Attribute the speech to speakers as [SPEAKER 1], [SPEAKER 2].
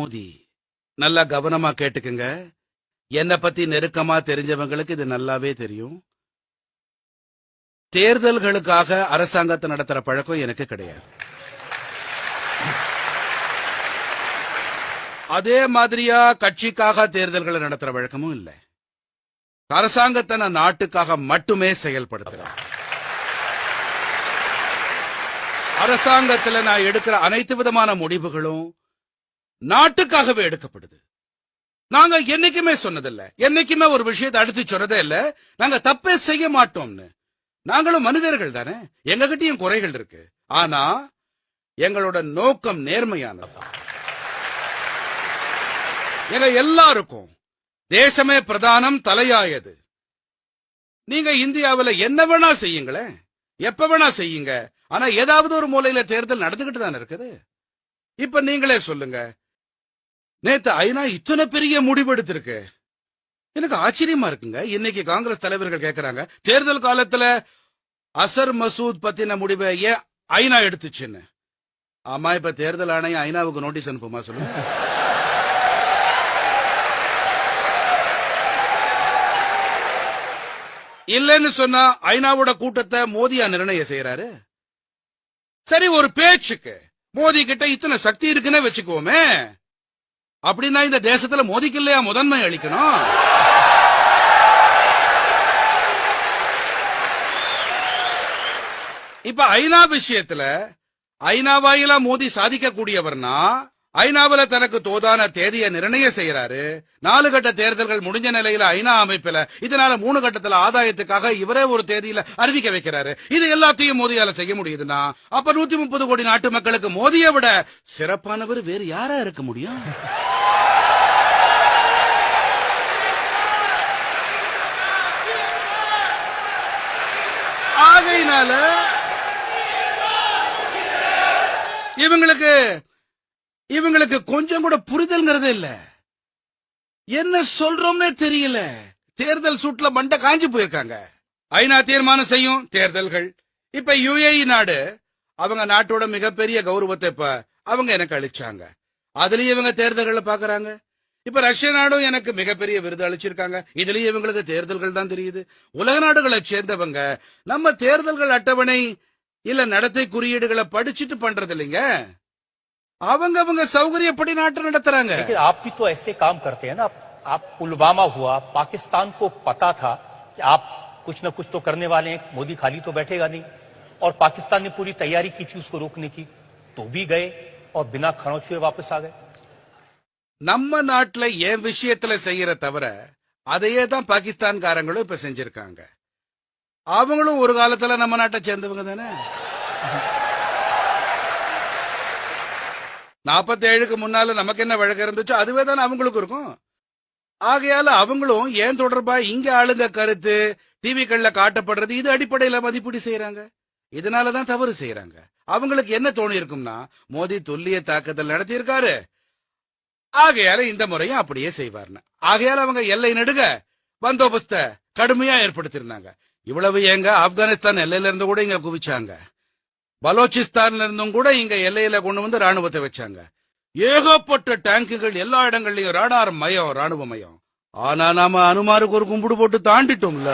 [SPEAKER 1] மோதி. நல்லா கவனமா கேட்டுக்குங்க. என்ன பத்தி நெருக்கமா தெரிஞ்சவங்களுக்கு இது நல்லாவே தெரியும். தேர்தல்களுக்காக அரசாங்கத்தை நடத்துற பழக்கம் எனக்கு கிடையாது. அதே மாதிரியா கட்சிக்காக தேர்தல்களை நடத்துற வழக்கமும் இல்லை. அரசாங்கத்தை நான் நாட்டுக்காக மட்டுமே செயல்படுத்துறேன். அரசாங்கத்துல நான் எடுக்கிற அனைத்து விதமான முடிவுகளும் நாட்டுக்காகவே எடுக்கப்படுது. நாங்க என்னைக்குமே சொன்னதில்ல. என்னைக்குமே ஒரு விஷயத்தை அடுத்து சொன்னதே இல்ல. நாங்க தப்பே செய்ய மாட்டோம்னு. நாங்களும் மனிதர்கள் தானே. எங்ககிட்டயும் குறைகள் இருக்கு. ஆனா எங்களோட நோக்கம் நேர்மையானது எங்க எல்லாருக்கும் தேசமே பிரதானம் தலையாயது. நீங்க இந்தியாவில் என்ன வேணா செய்யுங்களேன். எப்ப வேணா செய்யுங்க. ஆனா ஏதாவது ஒரு மூலையில தேர்தல் நடந்துகிட்டு தானே இருக்குது. இப்ப நீங்களே சொல்லுங்க. நேத்து ஐநா இத்தனை பெரிய முடிவு எடுத்திருக்கு. எனக்கு ஆச்சரியமா இருக்குங்க. இன்னைக்கு காங்கிரஸ் தலைவர்கள் கேக்குறாங்க தேர்தல் காலத்துல அசர் மசூத் பத்தின முடிவை ஏன் ஐநா எடுத்துச்சுன்னு? ஆமா இப்ப தேர்தல் ஆணையம் ஐநாவுக்கு நோட்டீஸ் அனுப்புமா சொல்லுங்க. இல்லைன்னு சொன்னா ஐநாவோட கூட்டத்தை மோதியா நிர்ணயம் செய்யறாரு? சரி ஒரு பேச்சுக்கு மோதி கிட்ட இத்தனை சக்தி இருக்குன்னு வச்சுக்கோமே. அப்படின்னா இந்த தேசத்துல மோதிக்கு இல்லையா முதன்மை அளிக்கணும். இப்ப ஐநா விஷயத்துல ஐநா வாயிலா மோதி சாதிக்கக்கூடியவர்னா ஐநாவில தனக்கு தோதான தேதியை நிர்ணயம் செய்யறாரு. நாலு கட்ட தேர்தல்கள் முடிஞ்ச நிலையில ஐநா அமைப்புல இதனால மூணு கட்டத்துல ஆதாயத்துக்காக இவரே ஒரு தேதியில அறிவிக்க வைக்கிறாரு. இது எல்லாத்தையும் மோதியால செய்ய முடியுதுன்னா அப்ப நூத்தி முப்பது கோடி நாட்டு மக்களுக்கு மோதியை விட சிறப்பானவர் வேறு யாரா இருக்க முடியும்? ஆகையினால இவங்களுக்கு இவங்களுக்கு கொஞ்சம் கூட புரிதல்ங்கிறது இல்ல. என்ன சொல்றோம்னே தெரியல. தேர்தல் சூட்ல மண்டை காஞ்சு போயிருக்காங்க. ஐநா தீர்மானம் செய்யும் தேர்தல்கள். இப்ப யுஏஇ நாடு அவங்க நாட்டோட மிகப்பெரிய கௌரவத்தை இப்ப அவங்க எனக்கு அளிச்சாங்க. அதுலயும் இவங்க தேர்தல்களை பாக்குறாங்க. இப்ப ரஷ்ய நாடும் எனக்கு மிகப்பெரிய விருது அளிச்சிருக்காங்க இதுலயும் இவங்களுக்கு தேர்தல்கள் தான் தெரியுது உலக நாடுகளை சேர்ந்தவங்க நம்ம தேர்தல்கள் அட்டவணை இல்ல நடத்தை குறியீடுகளை படிச்சுட்டு பண்றது இல்லைங்க அவங்க அவங்க சௌகரியப்படி நாட்டை நடத்துறாங்க
[SPEAKER 2] लेकिन आप भी तो ऐसे काम करते हैं ना आप, आप पुलवामा हुआ पाकिस्तान को पता था कि आप कुछ न कुछ तो करने वाले हैं मोदी खाली तो बैठेगा नहीं और पाकिस्तान ने पूरी तैयारी की थी उसको रोकने की तो भी गए और बिना खरोच हुए वापस आ गए
[SPEAKER 1] நம்ம நாட்டுல என் விஷயத்துல செய்யற தவிர அதையே தான் பாகிஸ்தான்காரங்களும் இப்ப செஞ்சிருக்காங்க. அவங்களும் ஒரு காலத்துல நம்ம நாட்டை சேர்ந்தவங்க தானே? நாற்பத்தி ஏழுக்கு முன்னால நமக்கு என்ன வழக்கு இருந்துச்சோ அதுவே தானே அவங்களுக்கு இருக்கும். ஆகையால அவங்களும் ஏன் தொடர்பா இங்க ஆளுங்க கருத்து டிவிக்கள்ல காட்டப்படுறது இது அடிப்படையில மதிப்பீடு செய்யறாங்க? இதனாலதான் தவறு செய்யறாங்க. அவங்களுக்கு என்ன தோணி இருக்கும்னா மோடி துல்லிய தாக்குதல் நடத்தியிருக்காரு. ஆகையால இந்த முறையும் அப்படியே செய்வார்னு. ஆகையால அவங்க எல்லை நடுக பந்தோபஸ்த கடுமையா ஏற்படுத்தியிருந்தாங்க. இவ்வளவு ஏங்க ஆப்கானிஸ்தான் எல்லையில இருந்து கூட இங்க குவிச்சாங்க. பலோச்சிஸ்தான்ல இருந்தும் கூட இங்க எல்லையில கொண்டு வந்து ராணுவத்தை வச்சாங்க. ஏகப்பட்ட டேங்குகள் எல்லா இடங்கள்லயும் ராடார் மயம் ராணுவ மயம். ஆனா நாம அனுமாருக்கு ஒரு கும்பிடு போட்டு தாண்டிட்டோம்ல.